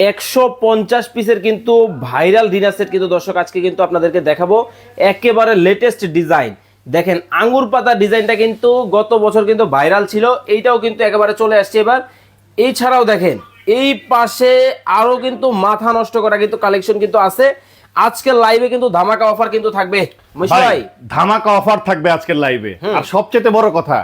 একশো পঞ্চাশ পিসের কিন্তু ভাইরাল ডিনার সেট কিন্তু দর্শক আজকে কিন্তু আপনাদেরকে দেখাবো। একেবারে লেটেস্ট ডিজাইন দেখেন আঙ্গুর পাতা ডিজাইনটা কিন্তু গত বছর কিন্তু ভাইরাল ছিল এইটাও কিন্তু একেবারে চলে আসছে এবার। এছাড়াও দেখেন এই পাশে আরও কিন্তু মাথা নষ্ট করা কিন্তু কালেকশন কিন্তু আছে। আজকের লাইভে কিন্তু ধামাকা অফার কিন্তু থাকবে। ধামাকা অফার থাকবে আজকের লাইভে আর সবচেয়ে বড় কথা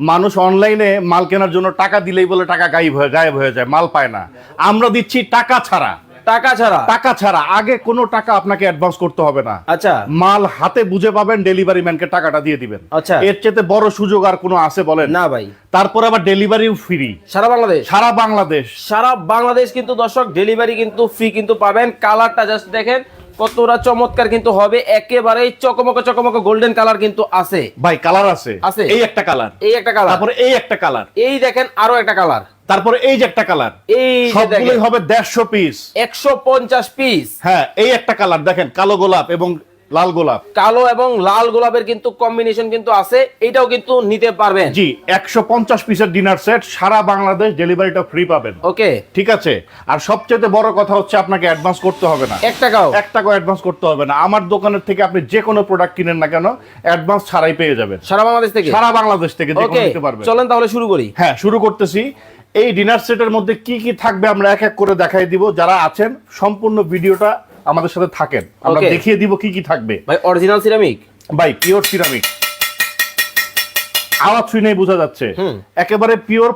মানুষ অনলাইনে মাল কেনার জন্য টাকা দিলেই বলে টাকা গায়েব হয়ে গায়েব হয়ে যায় মাল পায় না। আমরা দিচ্ছি টাকা ছাড়া। টাকা ছাড়া? টাকা ছাড়া। আগে কোনো টাকা আপনাকে অ্যাডভান্স করতে হবে না। আচ্ছা। মাল হাতে বুঝে পাবেন ডেলিভারি ম্যানকে টাকাটা দিয়ে দিবেন। আচ্ছা। এর চেয়ে বড় সুযোগ আর কোনো আছে বলেন? না ভাই। তারপর আবার ডেলিভারিও ফ্রি সারা বাংলাদেশ? সারা বাংলাদেশ। সারা বাংলাদেশ কিন্তু দর্শক ডেলিভারি কিন্তু ফ্রি কিন্তু পাবেন। কালারটা জাস্ট দেখেন। কতটা চমৎকার কিন্তু হবে একেবারে চকমকে চকমকে গোল্ডেন কালার কিন্তু আছে। ভাই কালার আছে। আছে। এই একটা কালার এই একটা কালার তারপরে এই একটা কালার এই দেখেন আরও একটা কালার তারপরে এই যে একটা কালার এই সবগুলোই হবে দেড়শো পিস একশো পঞ্চাশ পিস হ্যাঁ এই একটা কালার দেখেন কালো গোলাপ এবং লাল গোলাপ। কালো এবং লাল গোলাপের কিন্তু কম্বিনেশন কিন্তু আছে এটাও কিন্তু নিতে পারবেন। জি একশো পঞ্চাশ পিসের ডিনার সেট সারা বাংলাদেশ ডেলিভারিটা ফ্রি পাবেন। ওকে। ঠিক আছে? আর সবচেয়ে বড় কথা হচ্ছে আপনাকে অ্যাডভান্স করতে হবে না। এক টাকাও। এক টাকাও অ্যাডভান্স করতে হবে না। আমার দোকানের থেকে আপনি যে কোনো প্রোডাক্ট কিনেন না কেন অ্যাডভান্স ছাড়াই পেয়ে যাবেন। সারা বাংলাদেশ থেকে? সারা বাংলাদেশ থেকে যে কোনো নিতে পারবেন। চলেন তাহলে শুরু করি। হ্যাঁ শুরু করতেছি। এই ডিনার সেটের মধ্যে কি কি থাকবে আমরা এক এক করে দেখাই দিব। যারা আছেন সম্পূর্ণ ভিডিওটা আমাদের সাথে থাকেন। আমরা দেখিয়ে দিব কি কি থাকবে। ভাই অরিজিনাল সিরামিক ভাই পিওর সিরামিক আওয়াজ শুনেই বোঝা যাচ্ছে। একেবারে পিওর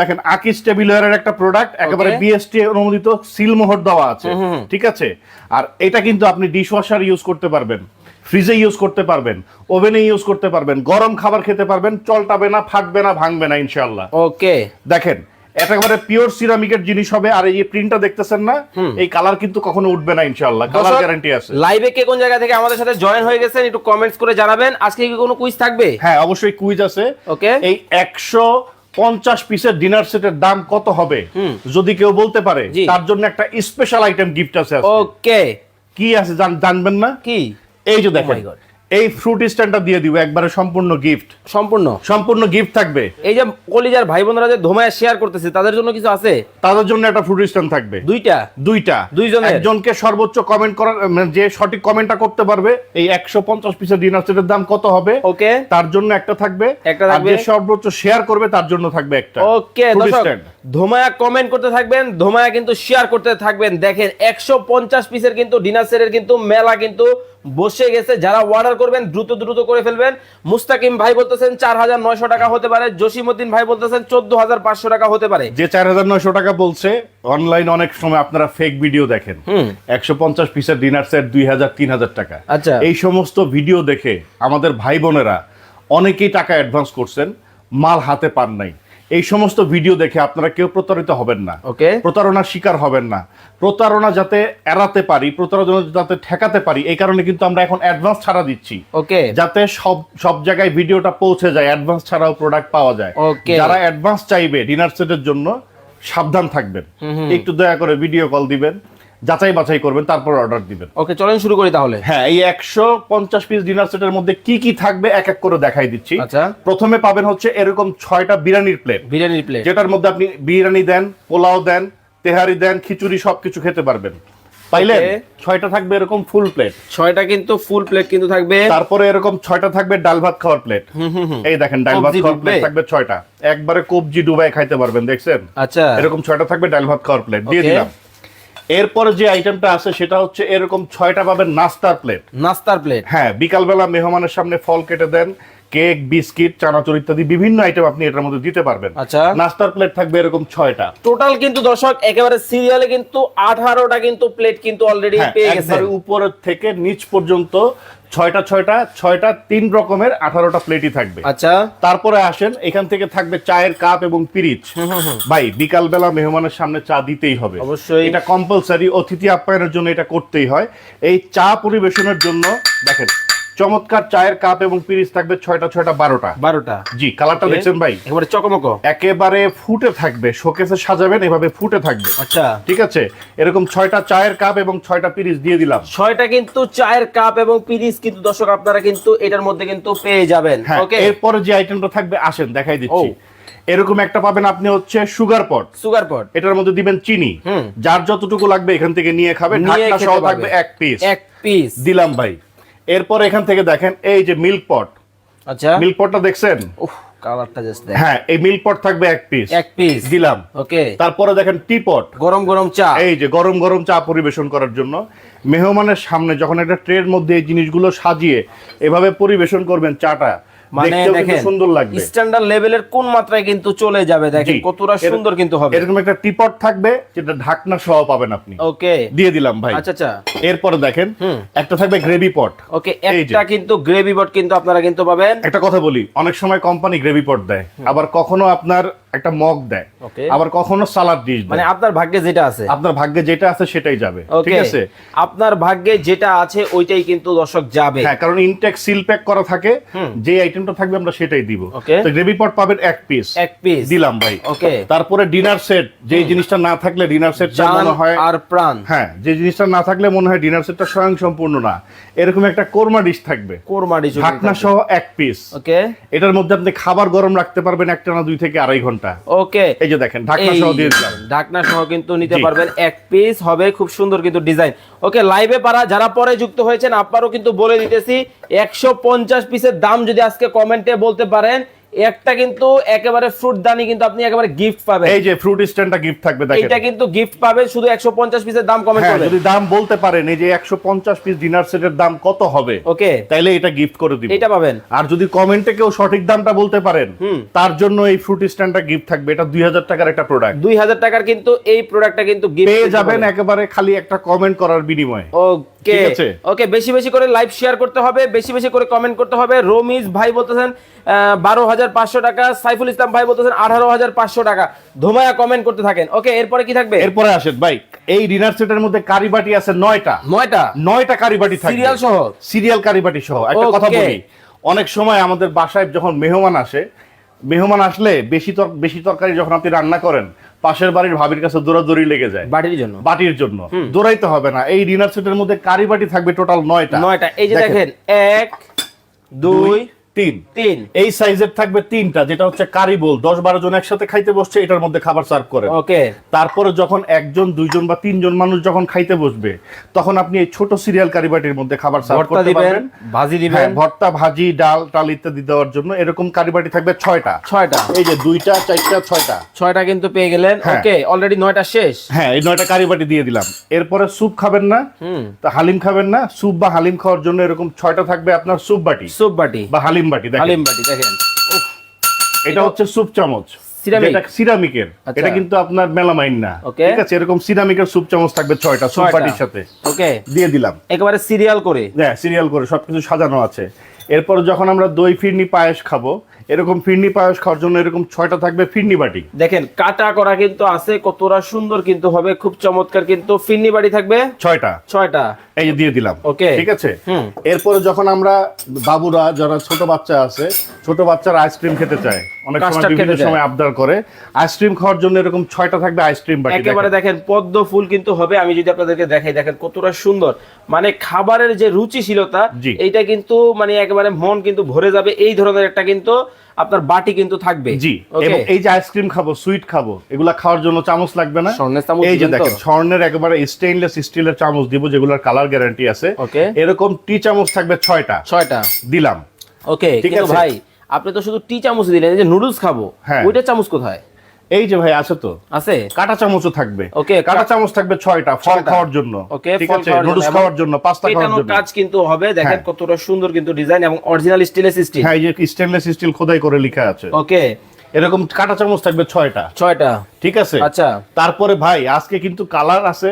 দেখেন আকিস টেবিলারের একটা প্রোডাক্ট একেবারে বিএসটি অনুমোদিত সিল মোহর দেওয়া আছে। ঠিক আছে? আর এটা কিন্তু আপনি ডিশওয়াশার ইউজ করতে পারবেন। ফ্রিজে ইউজ করতে পারবেন। ওভেনে ইউজ করতে পারবেন। গরম খাবার খেতে পারবেন। চলটাবে না ফাটবে না ভাঙবে না ইনশাল্লাহ ওকে দেখেন একেবারে পিওর সিরামিকের জিনিস হবে আর এই প্রিন্টটা দেখতেছেন না এই কালার কিন্তু কখনো উঠবে না ইনশাল্লাহ কালার গ্যারান্টি আছে। লাইভে কে কোন জায়গা থেকে আমাদের সাথে জয়েন হয়ে গেছেন একটু কমেন্টস করে জানাবেন। আজকে কি কোনো কুইজ থাকবে? হ্যাঁ অবশ্যই কুইজ আছে। ওকে এই একশো পঞ্চাশ পিসের ডিনার সেটের দাম কত হবে? যদি কেউ বলতে পারে। তার জন্য একটা স্পেশাল আইটেম গিফট আছে ওকে কি আছে জান- জানবেন না? কি? এই যে দেখেন। God. এই ফ্রুট স্ট্যান্ডটা দিয়ে দিব একবারে সম্পূর্ণ গিফট সম্পূর্ণ? সম্পূর্ণ গিফট থাকবে। এই যে কলিজার ভাই বোনরা যে ধোমায় শেয়ার করতেছে তাদের জন্য কিছু আছে? তাদের জন্য একটা ফ্রুট স্ট্যান্ড থাকবে। দুইটা? দুইটা। দুইজনের? একজনকে সর্বোচ্চ কমেন্ট করার মানে যে সঠিক কমেন্টটা করতে পারবে এই একশো পঞ্চাশ পিসের ডিনার সেটের দাম কত হবে? ওকে। তার জন্য একটা থাকবে। একটা আর থাকবে। যে সর্বোচ্চ শেয়ার করবে তার জন্য থাকবে একটা। ওকে দর্শক। ধোমায়া কমেন্ট করতে থাকবেন ধোমায়া কিন্তু শেয়ার করতে থাকবেন। দেখেন একশো পঞ্চাশ পিসের কিন্তু ডিনার সেটের কিন্তু মেলা কিন্তু বসে গেছে। যারা অর্ডার করবেন দ্রুত দ্রুত করে ফেলবেন। মুস্তাকিম ভাই বলতেছেন চার হাজার নয়শো টাকা হতে পারে। জসিমুদ্দিন ভাই বলতেছেন চোদ্দ হাজার পাঁচশো টাকা হতে পারে। যে চার হাজার নয়শো টাকা বলছে অনলাইন অনেক সময় আপনারা ফেক ভিডিও দেখেন। একশো পঞ্চাশ পিসের ডিনার সেট দুই হাজার তিন হাজার টাকা। আচ্ছা। এই সমস্ত ভিডিও দেখে আমাদের ভাই বোনেরা অনেকেই টাকা অ্যাডভান্স করছেন মাল হাতে পান নাই। এই সমস্ত ভিডিও দেখে আপনারা কেউ প্রতারিত হবেন না। ওকে প্রতারণার শিকার হবেন না। প্রতারণা যাতে এড়াতে পারি প্রতারণা যাতে ঠেকাতে পারি এই কারণে কিন্তু আমরা এখন অ্যাডভান্স ছাড়া দিচ্ছি। ওকে যাতে সব সব জায়গায় ভিডিওটা পৌঁছে যায় অ্যাডভান্স ছাড়াও প্রোডাক্ট পাওয়া যায়। ওকে যারা অ্যাডভান্স চাইবে ডিনার সেটের জন্য সাবধান থাকবেন। একটু দয়া করে ভিডিও কল দিবেন। যাচাই বাছাই করবেন তারপর অর্ডার দিবেন। ওকে চলেন শুরু করি তাহলে। হ্যাঁ এই একশো পঞ্চাশ পিস ডিনার সেটের মধ্যে কি কি থাকবে এক এক করে দেখাই দিচ্ছি। আচ্ছা। প্রথমে পাবেন হচ্ছে এরকম ছয়টা বিরিয়ানির প্লেট বিরিয়ানির প্লেট যেটার মধ্যে আপনি বিরিয়ানি দেন পোলাও দেন তেহারি দেন খিচুড়ি সবকিছু খেতে পারবেন। পাইলেন? ছয়টা থাকবে এরকম ফুল প্লেট ছয়টা কিন্তু ফুল প্লেট কিন্তু থাকবে। তারপরে এরকম ছয়টা থাকবে ডাল ভাত খাওয়ার প্লেট এই দেখেন ডাল ভাত খাওয়ার প্লেট থাকবে ছয়টা। একবারে কবজি ডুবাই খাইতে পারবেন দেখছেন? আচ্ছা। এরকম ছয়টা থাকবে ডাল ভাত খাওয়ার প্লেট দিয়ে দিলাম। এরপরে যে আইটেমটা আছে সেটা হচ্ছে এরকম ছয়টা পাবেন নাস্তার প্লেট নাস্তার প্লেট হ্যাঁ বিকালবেলা মেহমানের সামনে ফল কেটে দেন কেক বিস্কিট চানাচুর ইত্যাদি বিভিন্ন আইটেম আপনি এটার মধ্যে দিতে পারবেন। আচ্ছা। নাস্তার প্লেট থাকবে এরকম ছয়টা। টোটাল কিন্তু দর্শক একেবারে সিরিয়ালে কিন্তু আঠারোটা কিন্তু প্লেট কিন্তু অলরেডি হ্যাঁ, পেয়ে গেছে উপরের থেকে নিচ পর্যন্ত ছয়টা ছয়টা ছয়টা তিন রকমের আঠারোটা প্লেটই থাকবে। আচ্ছা। তারপরে আসেন এখান থেকে থাকবে চায়ের কাপ এবং পিরিচ। ভাই বিকালবেলা মেহমানের সামনে চা দিতেই হবে। অবশ্যই। এটা কম্পালসারি অতিথি আপ্যায়নের জন্য এটা করতেই হয়। এই চা পরিবেশনের জন্য দেখেন চমৎকার চায়ের কাপ এবং পিরিচ থাকবে ছয়টা ছয়টা বারোটা। বারোটা। জি কালারটা দেখছেন ভাই? একেবারে চকমকো। একেবারে ফুটে থাকবে শোকেসে সাজাবেন এভাবে ফুটে থাকবে। আচ্ছা। ঠিক আছে? এরকম ছয়টা চায়ের কাপ এবং ছয়টা পিরিচ দিয়ে দিলাম। ছয়টা কিন্তু চায়ের কাপ এবং পিরিচ কিন্তু দর্শক আপনারা কিন্তু এটার মধ্যে কিন্তু পেয়ে যাবেন। হ্যাঁ ওকে এরপরে যে আইটেমটা থাকবে আসেন দেখাই দিচ্ছি। এরকম একটা পাবেন আপনি হচ্ছে সুগার পট সুগার পট এটার মধ্যে দিবেন চিনি। যার যতটুকু লাগবে এখান থেকে নিয়ে খাবে ঢাকনা সহ থাকবে এক পিস এক পিস দিলাম ভাই। এরপর এখান থেকে দেখেন এই যে মিল্ক পট। আচ্ছা। মিল্ক পটটা দেখছেন? কালারটা জাস্ট হ্যাঁ এই মিল্ক পট থাকবে এক পিস এক পিস দিলাম। ওকে। তারপরে দেখেন টি পট। গরম গরম চা। এই যে গরম গরম চা পরিবেশন করার জন্য। মেহমানের সামনে যখন একটা ট্রের মধ্যে এই জিনিসগুলো সাজিয়ে এভাবে পরিবেশন করবেন চাটা মানে দেখেন সুন্দর লাগবে। স্ট্যান্ডার্ড লেভেলের কোন মাত্রায় কিন্তু চলে যাবে দেখেন কতটা সুন্দর কিন্তু হবে। এরকম একটা টিপট থাকবে যেটা ঢাকনা সহ পাবেন আপনি। ওকে। দিয়ে দিলাম ভাই। আচ্ছা আচ্ছা। এরপরে দেখেন একটা থাকবে গ্রেভি পট ওকে একটা কিন্তু গ্রেভি পট কিন্তু আপনারা কিন্তু পাবেন। একটা কথা বলি অনেক সময় কোম্পানি গ্রেভি পট দেয় আবার কখনো আপনার একটা মগ দেয়। আবার কখনো সালাদ ডিশ মানে আপনার ভাগ্যে যেটা আছে। আপনার ভাগ্যে যেটা আছে সেটাই যাবে। ঠিক আছে? আপনার ভাগ্যে যেটা আছে ওইটাই কিন্তু দর্শক যাবে। হ্যাঁ কারণ ইনটেক সিল প্যাক করা থাকে। যে আইটেমটা থাকবে আমরা সেটাই দিব. তো গ্রেভি পট পাবেন এক পিস এক পিস দিলাম ভাই। ওকে। তারপরে ডিনার সেট যে জিনিসটা না থাকলে ডিনার সেট মনে হয় আর প্রাণ। হ্যাঁ যে জিনিসটা না থাকলে মনে হয় ডিনার সেটটা স্বয়ং সম্পূর্ণ না। এরকম একটা কোরমা ডিশ থাকবে। কোরমা ডিশ ঢাকনা সহ এক পিস ওকে। এটার মধ্যে আপনি খাবার গরম রাখতে পারবেন একটা না দুই থেকে আড়াই ঘণ্টা। ওকে। এই যে দেখেন ঢাকনা সহ দিয়ে দিলাম। ঢাকনা সহ কিন্তু নিতে পারবেন এক পিস হবে খুব সুন্দর কিন্তু ডিজাইন ওকে লাইভে পারা যারা পরে যুক্ত হয়েছেন আপনারও কিন্তু বলে দিতেছি একশো পঞ্চাশ পিসের দাম যদি আজকে কমেন্টে বলতে পারেন একটা কিন্তু একেবারে ফ্রুট দানি কিন্তু আপনি একেবারে গিফট পাবেন। এই যে ফ্রুট স্ট্যান্ডটা গিফট থাকবে দেখেন। এইটা কিন্তু গিফট পাবেন শুধু একশো পঞ্চাশ পিসের দাম কমেন্ট হ্যাঁ করবেন যদি দাম বলতে পারেন এই যে একশো পঞ্চাশ পিস ডিনার সেটের দাম কত হবে? ওকে। তাইলে এটা গিফট করে দিব। এটা পাবেন। আর যদি কমেন্টে কেউ সঠিক দামটা বলতে পারেন তার জন্য এই ফ্রুট স্ট্যান্ডটা গিফট থাকবে। এটা দুই হাজার টাকার একটা প্রোডাক্ট দুই হাজার টাকার কিন্তু এই প্রোডাক্টটা কিন্তু গিফট পেয়ে যাবেন একেবারে খালি একটা কমেন্ট করার বিনিময়ে। ওকে। ঠিক আছে? ওকে বেশি বেশি করে লাইভ শেয়ার করতে হবে বেশি বেশি করে কমেন্ট করতে হবে। রমিজ ভাই বলতেছেন বারো হাজার পাঁচশো টাকা সাইফুল ইসলাম ভাই বলতেছেন আঠারো হাজার পাঁচশো টাকা। ধুমায়া কমেন্ট করতে থাকেন। ওকে এরপরে কি থাকবে? এরপরে আসেন ভাই এই ডিনার সেটের মধ্যে কারিবাটি আছে নয়টা। নয়টা? নয়টা কারিবাটি থাকবে। সিরিয়াল সহ? সিরিয়াল কারিবাটি সহ একটা কথা বলি। অনেক সময় আমাদের বাসায় যখন মেহমান আসে মেহমান আসলে বেশি বেশি তরকারি যখন আপনি রান্না করেন পাশের বাড়ির ভাবির কাছে দৌড়াদৌড়ি লেগে যায়। বাটির জন্য? বাটির জন্য। দৌড়াইতে হবে না। এই ডিনার সেটের মধ্যে কারি বাটি থাকবে টোটাল নয়টা। নয়টা। এই যে দেখেন এক দুই তিন। তিন। এই সাইজের থাকবে তিনটা যেটা হচ্ছে কারি বোল। দশ বারো জন একসাথে খাইতে বসছে এটার মধ্যে খাবার সার্ভ করে। ওকে। তারপরে যখন একজন দুইজন বা তিনজন মানুষ যখন খাইতে বসবে তখন আপনি এই ছোট সিরিয়াল কারিবাটির মধ্যে খাবার সার্ভ করতে পারবেন। ভাজি হ্যাঁ দিবেন ভর্তা ভাজি ডাল টাল ইত্যাদি দেওয়ার জন্য এরকম কারিবাটি থাকবে ছয়টা। ছয়টা। এই যে দুইটা চারটা ছয়টা। ছয়টা কিন্তু পেয়ে গেলেন। হ্যাঁ। ওকে অলরেডি নয়টা শেষ। হ্যাঁ এই নয়টা কারিবাটি দিয়ে দিলাম। এরপরে স্যুপ খাবেন না। হালিম খাবেন না। স্যুপ বা হালিম খাওয়ার জন্য এরকম ছয়টা থাকবে আপনার স্যুপ বাটি। সুপ বাটি। বা হালিম বাটি হালিম বাটি দেখেন। এটা হচ্ছে স্যুপ চামচ। সিরামিক। সিরামিকের আচ্ছা। এটা কিন্তু আপনার মেলামাইন না। ঠিক আছে এরকম সিরামিকের স্যুপ চামচ থাকবে ছয়টা স্যুপ। বাটির সাথে। ওকে দিয়ে দিলাম। একেবারে সিরিয়াল করে। হ্যাঁ সিরিয়াল করে সবকিছু সাজানো আছে। এরপর যখন আমরা দই ফিরনি পায়েস খাব এরকম ফিরনি পায়েস খাওয়ার জন্য এরকম ছয়টা থাকবে ফিরনি বাটি। দেখেন কাটা করা কিন্তু আছে কতটা সুন্দর কিন্তু হবে খুব চমৎকার কিন্তু ফিন্নি বাড়ি থাকবে। ছয়টা। ছয়টা। এই যে দিয়ে দিলাম। Okay. ঠিক আছে? এরপরে যখন আমরা বাবুরা যারা ছোট বাচ্চা আছে ছোট বাচ্চারা আইসক্রিম খেতে চায় অনেক সময় বিভিন্ন সময় আবদার করে আইসক্রিম খাওয়ার জন্য এরকম ছয়টা থাকবে আইসক্রিম বাটি একেবারে দেখেন। পদ্ম ফুল কিন্তু হবে আমি যদি আপনাদেরকে দেখাই দেখেন কতটা সুন্দর। মানে খাবারের যে রুচিশীলতা। এইটা কিন্তু মানে একেবারে মন কিন্তু ভরে যাবে এই ধরনের একটা কিন্তু আপনার বাটি কিন্তু থাকবে। জি এবং এই যে আইসক্রিম খাব সুইট খাব এগুলা খাওয়ার জন্য চামচ লাগবে না। স্বর্ণের চামচ এই যে দেখেন স্বর্ণের একেবারে স্টেইনলেস স্টিলের চামচ দিব যেগুলোর কালার গ্যারান্টি আছে। ওকে এরকম টি চামচ থাকবে ছয়টা। ছয়টা। দিলাম। ওকে ঠিক আছে। ভাই আপনি তো শুধু টি চামচ দিলেন এই যে নুডলস খাব। হ্যাঁ। ওইটা চামচ কোথায়? এই যে ভাই আছে তো আছে? কাটা চামচও থাকবে। Okay, কাটা চামচ থাকবে ছয়টা ফল খাওয়ার জন্য ওকে ঠিক ফল আছে? খাওয়ার জন্য নুডলস খাওয়ার জন্য পাস্তা খাওয়ার জন্য। কাজ কিন্তু হবে দেখেন হ্যাঁ। কতটা সুন্দর কিন্তু ডিজাইন এবং অরিজিনাল স্টিলের স্টিল হ্যাঁ এই যে স্টেনলেস স্টিল খোদাই করে লেখা আছে। ওকে। এরকম কাটা চামচ থাকবে ছয়টা। ছয়টা। ঠিক আছে? আচ্ছা। তারপরে ভাই আজকে কিন্তু কালার আছে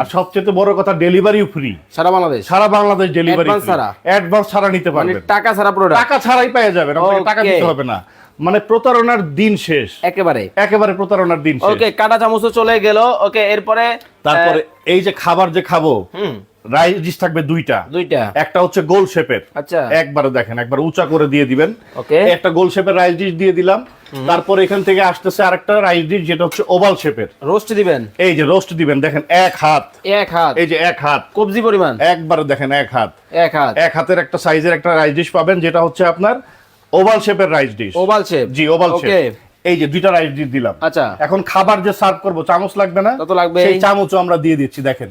আর সবচেয়ে বড় কথা ডেলিভারি ফ্রি সারা বাংলাদেশ? সারা বাংলাদেশ ডেলিভারি ছাড়া? অ্যাডভান্স ছাড়া নিতে মানে পারবেন। টাকা ছাড়া প্রোডাক্ট টাকা ছাড়াই পেয়ে যাবেন আপনাকে টাকা দিতে হবে না। মানে প্রতারণার দিন শেষ। একেবারে। একেবারে প্রতারণার দিন শেষ। ওকে কাটা চামচও চলে গেল। ওকে এরপরে তারপরে এই যে খাবার যে খাব রাইস ডিশ থাকবে দুইটা। দুইটা। একটা হচ্ছে গোল শেপের। আচ্ছা। একবারে দেখেন একবার উঁচা করে দিয়ে দিবেন। ওকে। একটা গোল শেপের রাইস ডিশ দিয়ে দিলাম। তারপর এখান থেকে আসতেছে আরেকটা রাইস ডিশ যেটা হচ্ছে ওভাল শেপের। রোস্ট দিবেন? এই যে রোস্ট দিবেন দেখেন এক হাত। এক হাত। এই যে এক হাত। কবজি পরিমাণ? একবারে দেখেন এক হাত। এক হাত। এক হাতের একটা সাইজের একটা রাইস ডিশ পাবেন যেটা হচ্ছে আপনার ওভাল শেপের রাইস ডিশ ওভাল শেপ জি ওভাল শেপ এই যে দুইটা রাইস ডিশ দিলাম। আচ্ছা। এখন খাবার যে সার্ভ করব চামচ লাগবে না? তত লাগবে। সেই চামচও আমরা দিয়ে দিচ্ছি দেখেন।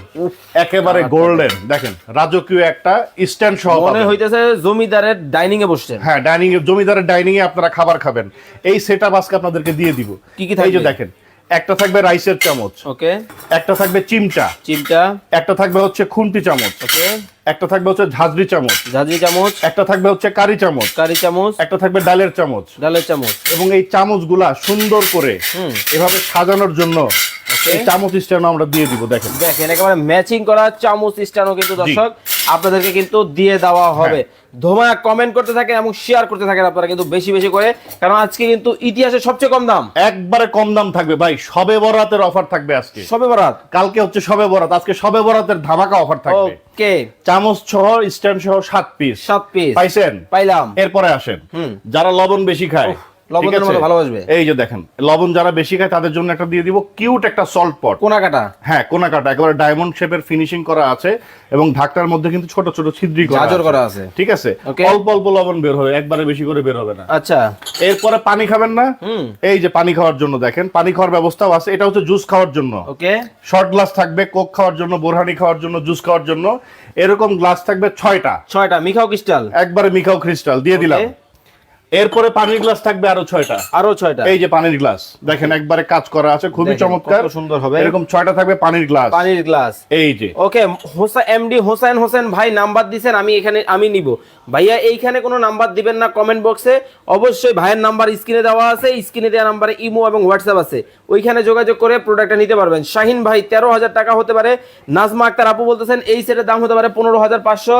একেবারে গোল্ডেন দেখেন। রাজকীয় একটা স্ট্যান্ড সহ মনে। হইতেছে জমিদারের ডাইনিং এ বসছেন। হ্যাঁ ডাইনিং এ জমিদারের ডাইনিং এ আপনারা খাবার খাবেন। এই সেটআপ আজকে আপনাদেরকে দিয়ে দিব। কি কি এই যে দেখেন একটা থাকবে রাইসের চামচ। ওকে। একটা থাকবে চিমটা। চিমটা। একটা থাকবে হচ্ছে খুন্তি চামচ। ওকে। একটা থাকবে হচ্ছে ঝাঁঝরি চামচ। ঝাঁঝরি চামচ। একটা থাকবে হচ্ছে কারি চামচ। কারি চামচ। একটা থাকবে ডালের চামচ। ডালের চামচ। এবং এই চামচগুলা সুন্দর করে। এভাবে সাজানোর জন্য এই চামচ স্ট্যান্ড আমরা দিয়ে দিব দেখেন। দেখেন একেবারে ম্যাচিং করা চামচ স্ট্যান্ডও কিন্তু দর্শক আপনাদেরকে কিন্তু দিয়ে দেওয়া হবে। ধোমা কমেন্ট করতে থাকেন এবং শেয়ার করতে থাকেন আপনারা কিন্তু বেশি বেশি করে। কারণ আজকে কিন্তু ইতিহাসে সবচেয়ে কম দাম। একবারে কম দাম থাকবে ভাই। সবে বরাতের অফার থাকবে আজকে। সবে বরাত? কালকে হচ্ছে সবে বরাত। আজকে সবে বরাতের ধামাকা অফার থাকবে। ওকে। চামচ সহ স্ট্যান্ড সহ সাত পিস সাত পিস পাইছেন? পাইলাম। এরপরে আসেন। হুম। যারা লবণ বেশি খায় লবণের? মতো ভালোবাসবে। এই যে দেখেন লবণ যারা বেশি খায় তাদের জন্য একটা দিয়ে দিব কিউট একটা সল্ট পট কোনা কাটা হ্যাঁ কোনা কাটা একেবারে ডায়মন্ড শেপের ফিনিশিং করা আছে এবং ঢাকনার মধ্যে কিন্তু ছোট ছোট ছিদ্রি গাজর করা আছে। ঠিক আছে? অল্প অল্প লবণ বের হবে একবারে বেশি করে বের হবে না। আচ্ছা। এরপরে পানি খাবেন না? হুম। এই যে পানি খাওয়ার জন্য দেখেন পানি খাওয়ার ব্যবস্থাও আছে এটা হচ্ছে জুস খাওয়ার জন্য। ওকে শর্ট গ্লাস থাকবে কোক খাওয়ার জন্য বোরহানি খাওয়ার জন্য জুস খাওয়ার জন্য। এরকম গ্লাস থাকবে ছয়টা। ছয়টা মিখাও ক্রিস্টাল একবারে মিখাও ক্রিস্টাল দিয়ে দিলাম. এরপরে পানির গ্লাস থাকবে আরও ছয়টা। আরও ছয়টা। এই যে পানির গ্লাস। দেখেন একবারে কাজ করা আছে খুবই চমৎকার। সুন্দর হবে। এরকম ছয়টা থাকবে পানির গ্লাস। পানির গ্লাস। এই যে। ওকে হোসা এমডি হোসেন হোসেন ভাই নাম্বার দিছেন আমি এখানে আমি নিব। ভাইয়া এইখানে কোনো নাম্বার দিবেন না কমেন্ট বক্সে অবশ্যই ভাইয়ের নাম্বার স্ক্রিনে দেওয়া আছে স্ক্রিনে দেওয়া নাম্বারে ইমো এবং হোয়াটসঅ্যাপ আছে। ওইখানে যোগাযোগ করে প্রোডাক্টটা নিতে পারবেন। শাহিন ভাই তেরো হাজার টাকা হতে পারে। নাজমা আক্তার আপু বলতেছেন এই সেটের দাম হতে পারে পনেরো হাজার পাঁচশো।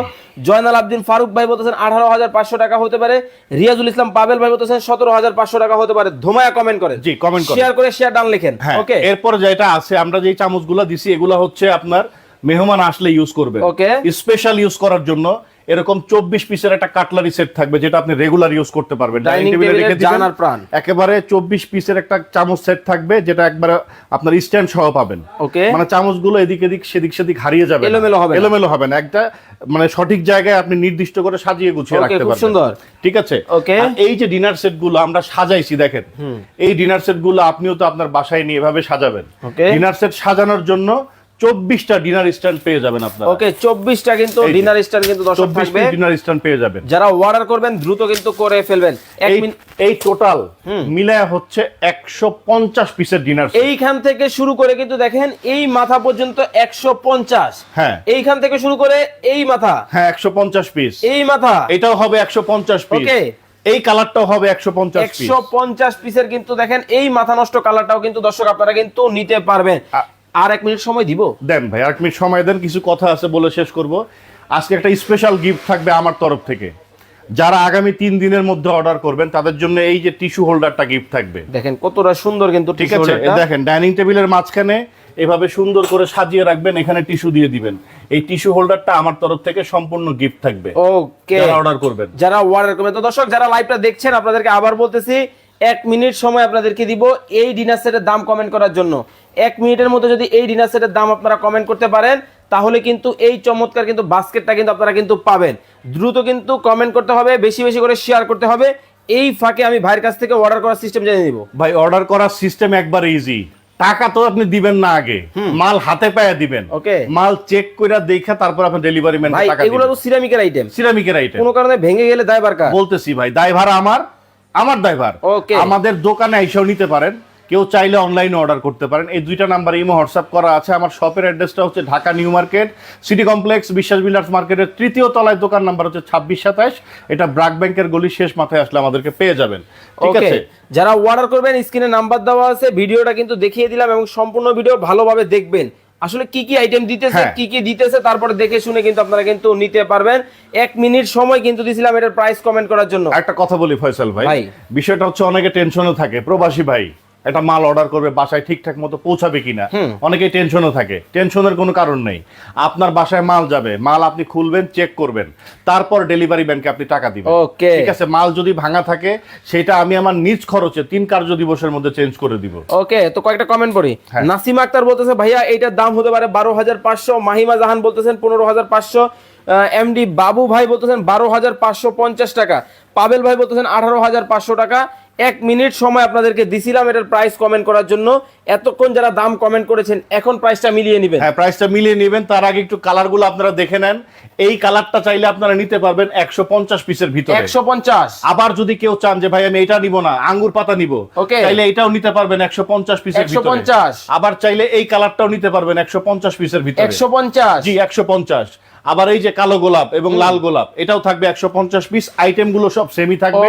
জয়নাল আবদিন ফারুক ভাই বলতেছেন আঠারো হাজার পাঁচশো টাকা হতে পারে। রিয়াজুল ইসলাম পাবেল ভাই বলতেছেন সতেরো হাজার পাঁচশো টাকা হতে পারে। ধোমায়া কমেন্ট করেন। জি, কমেন্ট শেয়ার করে শেয়ার ডান লিখেন হ্যাঁ ওকে এরপরে যেটা আছে আমরা যে চামচগুলো দিছি এগুলো হচ্ছে আপনার মেহমান আসলে ইউজ করবে। ওকে স্পেশাল ইউজ করার জন্য এরকম চব্বিশ পিসের একটা কাটলারি সেট থাকবে যেটা আপনি রেগুলার ইউজ করতে পারবেন। ডাইনিং টেবিলে রেখে আর প্রাণ। একেবারে চব্বিশ পিসের একটা চামচ সেট থাকবে যেটা একবারে আপনার স্ট্যান্ড সহ পাবেন। Okay. মানে চামচগুলো এদিক এদিক সেদিক সেদিক হারিয়ে যাবে এলোমেলো হবে। এলোমেলো হবে না। একটা মানে সঠিক জায়গায় আপনি নির্দিষ্ট করে সাজিয়ে গুছিয়ে রাখতে খুব পারবেন। সুন্দর। ঠিক আছে? ওকে। আর এই যে ডিনার সেটগুলো আমরা সাজাইছি দেখেন। এই ডিনার সেটগুলো আপনিও তো আপনার বাসায় নিয়ে এভাবে সাজাবেন. ডিনার সেট সাজানোর জন্য চব্বিশটা ডিনার স্ট্যান্ড পেয়ে যাবেন আপনারা। ওকে চব্বিশটা কিন্তু ডিনার স্ট্যান্ড কিন্তু দর্শক থাকবে। ডিনার স্ট্যান্ড পেয়ে যাবেন। যারা অর্ডার করবেন দ্রুত কিন্তু করে ফেলবেন। এই মিনিট এই টোটাল মিলায় হচ্ছে একশো পঞ্চাশ পিসের ডিনার এইখান থেকে শুরু করে কিন্তু দেখেন এই মাথা পর্যন্ত একশো পঞ্চাশ। হ্যাঁ। এইখান থেকে শুরু করে এই মাথা। হ্যাঁ একশো পঞ্চাশ পিস এই মাথা। এটাও হবে একশো পঞ্চাশ পিস. এই কালারটাও হবে একশো পঞ্চাশ একশো পঞ্চাশ পিসের কিন্তু দেখেন এই মাথা নষ্ট কালারটাও কিন্তু দর্শক আপনারা কিন্তু নিতে পারবেন। আর এক মিনিট সময় দিব? দেন ভাই আর মিনিট সময় দেন কিছু কথা আছে বলে শেষ করব। আজকে একটা স্পেশাল গিফট থাকবে আমার তরফ থেকে। যারা আগামী তিন দিনের মধ্যে অর্ডার করবেন তাদের জন্য এই যে টিস্যু হোল্ডারটা গিফট থাকবে। দেখেন কতটা সুন্দর কিন্তু ঠিক আছে দেখেন ডাইনিং টেবিলের মাঝখানে এভাবে সুন্দর করে সাজিয়ে রাখবেন এখানে টিস্যু দিয়ে দিবেন। এই টিস্যু হোল্ডারটা আমার তরফ থেকে সম্পূর্ণ গিফট থাকবে। ওকে যারা অর্ডার করবেন। যারা অর্ডার করবেন। তো দর্শক যারা লাইভটা দেখছেন আপনাদেরকে আবার বলতেছি এক মিনিট সময় আপনাদেরকে দিব এই ডিনার সেটের দাম কমেন্ট করার জন্য। এক মিনিটের মধ্যে যদি এই ডিনার সেটের দাম আপনারা কমেন্ট করতে পারেন তাহলে কিন্তু এই চমৎকার কিন্তু বাস্কেটটা কিন্তু আপনারা কিন্তু পাবেন। দ্রুত কিন্তু কমেন্ট করতে হবে বেশি বেশি করে শেয়ার করতে হবে। এই ফাঁকে আমি ভাইয়ের কাছ থেকে অর্ডার করার সিস্টেম জেনে নিব। ভাই অর্ডার করার সিস্টেম একবার ইজি টাকা তো আপনি দিবেন না আগে। মাল হাতে পায়ে দিবেন। ওকে। মাল চেক করে দেখে তারপর আপনি ডেলিভারি ম্যান ভাই টাকা এগুলো তো সিরামিকের আইটেম সিরামিকের আইটেম কোনো কারণে ভেঙে গেলে দায়বার কার? বলতেছি ভাই দায়ভার আমার আমার দায়ভার। ওকে। আমাদের দোকানে এসেও নিতে পারেন। কেউ চাইলে অনলাইনে অর্ডার করতে পারেন। এই দুইটা নাম্বার ইমো হোয়াটসঅ্যাপ করা আছে। আমার শপের অ্যাড্রেসটা হচ্ছে Dhaka new market city complex Biswas builders মার্কেটের তৃতীয় তলায় দোকান নাম্বার হচ্ছে ছাব্বিশ সাতাশ। এটা ব্রাক ব্যাংকের গলির শেষ মাথায় আসলে আমাদেরকে পেয়ে যাবেন। ঠিক আছে? যারা অর্ডার করবেন স্ক্রিনে নাম্বার দেওয়া আছে। ভিডিওটা কিন্তু দেখিয়ে দিলাম এবং সম্পূর্ণ ভিডিও ভালোভাবে দেখবেন। আসলে কি কি আইটেম দিতেছে হ্যাঁ। কি কি দিতেছে তারপরে দেখে শুনে কিন্তু আপনারা কিন্তু নিতে পারবেন। এক মিনিট সময় কিন্তু দিছিলাম এটার প্রাইস কমেন্ট করার জন্য। একটা কথা বলি ফয়সাল ভাই। ভাই। বিষয়টা হচ্ছে অনেকে টেনশনও থাকে। প্রবাসী ভাই একটা মাল অর্ডার করবে বাসায় ঠিকঠাক মতো পৌঁছাবে কিনা। অনেকেই টেনশনও থাকে। টেনশনের কোনো কারণ নেই। আপনার বাসায় মাল যাবে। মাল আপনি খুলবেন চেক করবেন। তারপর ডেলিভারি ব্যাংকে আপনি টাকা দিবেন। ওকে ঠিক আছে মাল যদি ভাঙা থাকে সেটা আমি আমার নিজ খরচে তিন কার্য দিবসের মধ্যে চেঞ্জ করে দিব। ওকে তো কয়েকটা কমেন্ট পড়ি। হ্যাঁ। নাসিমা আক্তার বলতেছে ভাইয়া এইটার দাম হতে পারে বারো হাজার পাঁচশো। মাহিমা জাহান বলতেছেন পনেরো হাজার পাঁচশো। এমডি বাবু ভাই বলতেছেন বারো হাজার পাঁচশো পঞ্চাশ টাকা। পাবেল ভাই বলতেছেন আঠারো হাজার পাঁচশো টাকা। এক মিনিট সময় আপনাদেরকে দিছিলাম এটার প্রাইস কমেন্ট করার জন্য। এতক্ষণ যারা দাম কমেন্ট করেছেন এখন প্রাইসটা মিলিয়ে নেবেন। হ্যাঁ প্রাইসটা মিলিয়ে নেবেন। তার আগে একটু কালারগুলো আপনারা দেখে নেন। এই কালারটা চাইলে আপনারা নিতে পারবেন একশো পঞ্চাশ পিসের ভিতরে। একশো পঞ্চাশ। আবার যদি কেউ চান যে ভাই আমি এটা নিব না আঙ্গুর পাতা নিব Okay. চাইলে এটাও নিতে পারবেন একশো পঞ্চাশ পিসের ভিতরে। 150 আবার চাইলে এই কালারটাও নিতে পারবেন একশো পঞ্চাশ পিসের ভিতরে। একশো পঞ্চাশ। জি একশো পঞ্চাশ। আবার এই যে কালো গোলাপ এবং লাল গোলাপ এটাও থাকবে একশো পঞ্চাশ পিস আইটেমগুলো সব সেমই থাকবে।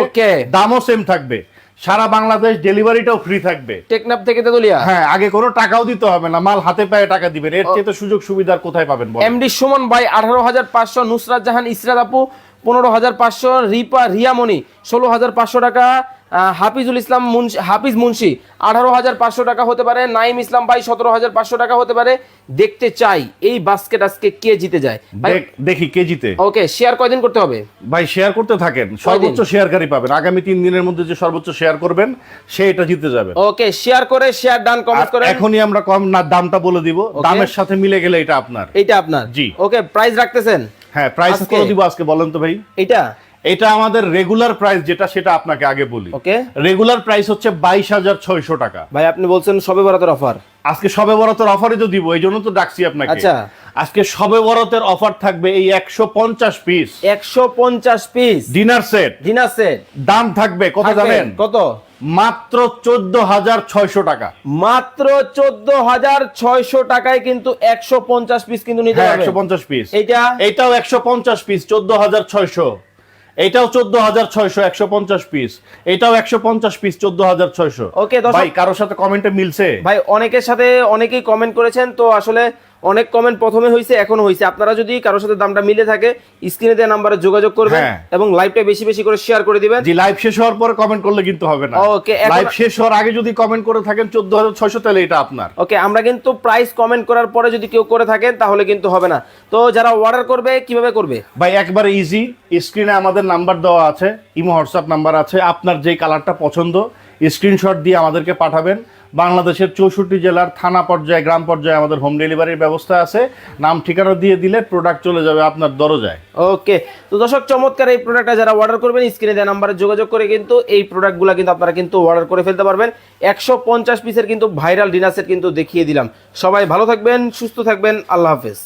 দামও সেম থাকবে। সারা বাংলাদেশ ডেলিভারিটাও ফ্রি থাকবে। টেকনাপ থেকে তেতুলিয়া? হ্যাঁ আগে কোনো টাকাও দিতে হবে না মাল হাতে পায়ে টাকা দিবেন। এর চেয়ে তো সুযোগ সুবিধা কোথায় পাবেন? এমডি সুমন ভাই আঠারো হাজার পাঁচশো নুসরাত জাহান ইসরাত আপু পনেরো হাজার পাঁচশো রিপা রিয়ামণি ষোলো হাজার পাঁচশো টাকা হাফিজুল ইসলাম মুন্সি হাফিজ মুন্সি আঠারো হাজার পাঁচশো টাকা হতে পারে। নাইম ইসলাম ভাই সতেরো হাজার পাঁচশো টাকা হতে পারে। দেখতে চাই এই বাস্কেট আজকে কে জিতে যায়? দেখ- দেখি কেজিতে ওকে শেয়ার কয়দিন করতে হবে? ভাই শেয়ার করতে থাকেন। সর্বোচ্চ শেয়ারকারী পাবেন। আগামী তিন দিনের মধ্যে যে সর্বোচ্চ শেয়ার করবেন সে এটা জিতে যাবে। ওকে শেয়ার করে শেয়ার ডান কমেন্ট করে এখনই আমরা কম না দামটা বলে দিব। দামের সাথে মিলে গেলে এটা আপনার। এটা আপনার? জি। ওকে প্রাইস রাখতেছেন? হ্যাঁ প্রাইস? করে দিব আজকে বলেন তো ভাই? এইটা? এটা আমাদের রেগুলার প্রাইস যেটা সেটা আপনাকে আগে বলি। ওকে রেগুলার প্রাইস হচ্ছে বাইশ হাজার ছয়শো টাকা। ভাই আপনি বলছেন সবে বরাতের অফার আজকে সবে বরাতের অফারই তো দিব এই জন্য তো ডাকছি আপনাকে। আচ্ছা। আজকে সবে বরাতের অফার থাকবে এই একশো পঞ্চাশ পিস একশো পঞ্চাশ piece dinner set dinner set দাম থাকবে কত জানেন? কত? মাত্র চোদ্দ হাজার ছয়শো টাকা। মাত্র চোদ্দ হাজার ছয়শো টাকায় কিন্তু একশো পঞ্চাশ পিস কিন্তু নিতে হ্যাঁ একশো পঞ্চাশ পিস এইটা? এটাও একশো পঞ্চাশ পিস চোদ্দ হাজার ছয়শো। এটাও চোদ্দ হাজার ছয়শো একশো পঞ্চাশ পিস এটাও একশো পঞ্চাশ পিস চোদ্দ হাজার ছয়শো। ওকে ভাই কারোর সাথে কমেন্টে মিলছে? ভাই অনেকের সাথে অনেকেই কমেন্ট করেছেন তো আসলে অনেক কমেন্ট প্রথমে হয়েছে এখনও হয়েছে আপনারা যদি কারোর সাথে দামটা মিলে থাকে স্ক্রিনে দেওয়া নাম্বারে যোগাযোগ করবেন হ্যাঁ। এবং লাইভটা বেশি বেশি করে শেয়ার করে দিবেন। জি লাইভ শেষ হওয়ার পরে কমেন্ট করলে কিন্তু হবে না। ওকে লাইভ শেষ হওয়ার আগে যদি কমেন্ট করে থাকেন চোদ্দ হাজার ছয়শো তাহলে এটা আপনার। ওকে আমরা কিন্তু প্রাইস কমেন্ট করার পরে যদি কেউ করে থাকেন তাহলে কিন্তু হবে না। তো যারা অর্ডার করবে কীভাবে করবে? ভাই একবারে ইজি স্ক্রিনে আমাদের নাম্বার দেওয়া আছে ইমো হোয়াটসঅ্যাপ নাম্বার আছে আপনার যেই কালারটা পছন্দ স্ক্রিনশট দিয়ে আমাদেরকে পাঠাবেন। বাংলাদেশের চৌষট্টি জেলার থানা পর্যায়ে, গ্রাম পর্যায়ে আমাদের হোম ডেলিভারির ব্যবস্থা আছে। নাম, ঠিকানা দিয়ে দিলে প্রোডাক্ট চলে যাবে আপনার দরজায়। ওকে, তো দর্শক, চমৎকার এই প্রোডাক্টটা যারা অর্ডার করবেন স্ক্রিনে দেওয়া নাম্বারে যোগাযোগ করে কিন্তু এই প্রোডাক্টগুলো কিন্তু আপনারা কিন্তু অর্ডার করে ফেলতে পারবেন। একশো পঞ্চাশ পিসের কিন্তু ভাইরাল ডিনার সেট কিন্তু দেখিয়ে দিলাম। সবাই ভালো থাকবেন, সুস্থ থাকবেন, আল্লাহ হাফেজ।